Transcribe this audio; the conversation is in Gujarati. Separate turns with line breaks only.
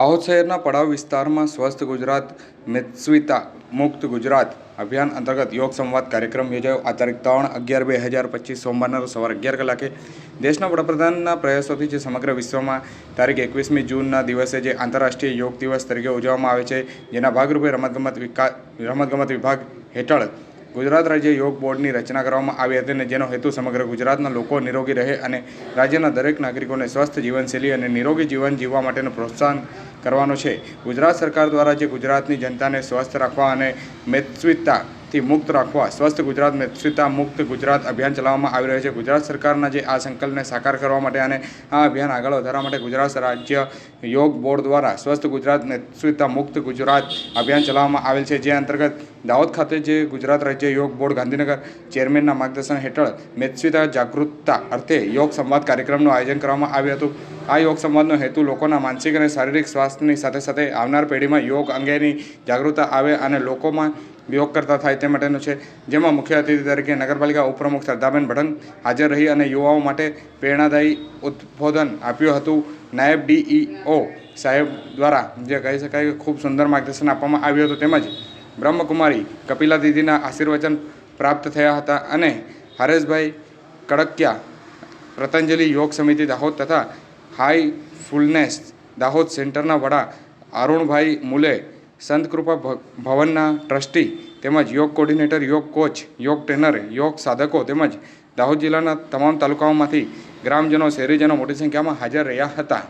દાહોદ શહેરના પડાવ વિસ્તારમાં સ્વસ્થ ગુજરાત, મેત્સ્વિતા મુક્ત ગુજરાત અભિયાન અંતર્ગત યોગ સંવાદ કાર્યક્રમ યોજાયો. આ તારીખ ત્રણ અગિયાર બે હજાર પચીસ સોમવારના સવારે અગિયાર કલાકે દેશના વડાપ્રધાનના પ્રયાસોથી જે સમગ્ર વિશ્વમાં તારીખ એકવીસમી જૂનના દિવસે જે આંતરરાષ્ટ્રીય યોગ દિવસ તરીકે ઉજવવામાં આવે છે, જેના ભાગરૂપે રમતગમત વિકા, રમતગમત વિભાગ હેઠળ ગુજરાત રાજ્ય યોગ બોર્ડની રચના કરવામાં આવી હતી અને જેનો હેતુ સમગ્ર ગુજરાતના લોકો નિરોગી રહે અને રાજ્યના દરેક નાગરિકોને સ્વસ્થ જીવનશૈલી અને નિરોગી જીવન જીવવા માટેનું પ્રોત્સાહન કરવાનો છે. ગુજરાત સરકાર દ્વારા જે ગુજરાતની જનતાને સ્વસ્થ રાખવા અને મેત્સ્વિતાથી મુક્ત રાખવા, સ્વસ્થ ગુજરાત મેત્સ્વિતા મુક્ત ગુજરાત અભિયાન ચલાવવામાં આવી રહ્યું છે. ગુજરાત સરકારના જે આ સંકલ્પને સાકાર કરવા માટે અને આ અભિયાન આગળ વધારવા માટે ગુજરાત રાજ્ય યોગ બોર્ડ દ્વારા સ્વસ્થ ગુજરાત મેત્સ્વિતા મુક્ત ગુજરાત અભિયાન ચલાવવામાં આવેલ છે. જે અંતર્ગત દાહોદ ખાતે જે ગુજરાત રાજ્ય યોગ બોર્ડ ગાંધીનગર ચેરમેનના માર્ગદર્શન હેઠળ મેત્સ્વિતા જાગૃતતા અર્થે યોગ સંવાદ કાર્યક્રમનું આયોજન કરવામાં આવ્યું હતું. આ યોગ સંવાદનો હેતુ લોકોના માનસિક અને શારીરિક સ્વાસ્થ્યની સાથે સાથે આવનાર પેઢીમાં યોગ અંગેની જાગૃતતા આવે અને લોકોમાં કરતા થાય તે માટેનું છે. જેમાં મુખ્ય અતિથિ તરીકે નગરપાલિકા ઉપપ્રમુખ શ્રદ્ધાબેન ભડંગ હાજર રહી અને યુવાઓ માટે પ્રેરણાદાયી ઉદબોધન આપ્યું હતું. નાયબ ડીઈઓ સાહેબ દ્વારા જે કહી શકાય ખૂબ સુંદર માર્ગદર્શન આપવામાં આવ્યું હતું તેમજ બ્રહ્મકુમારી કપિલા દીદીના આશીર્વચન પ્રાપ્ત થયા હતા અને હરેશભાઈ કડકિયા પતંજલિ યોગ સમિતિ દાહોદ તથા હાઈ ફૂલનેસ દાહોદ સેન્ટરના વડા અરુણભાઈ મુલે સંતકૃપા ભવનના ટ્રસ્ટી તેમજ યોગ કોર્ડિનેટર, યોગ કોચ, યોગ ટ્રેનર, યોગ સાધકો તેમજ દાહોદ જિલ્લાના તમામ તાલુકાઓમાંથી ગ્રામજનો, શહેરીજનો મોટી સંખ્યામાં હાજર રહ્યા હતા.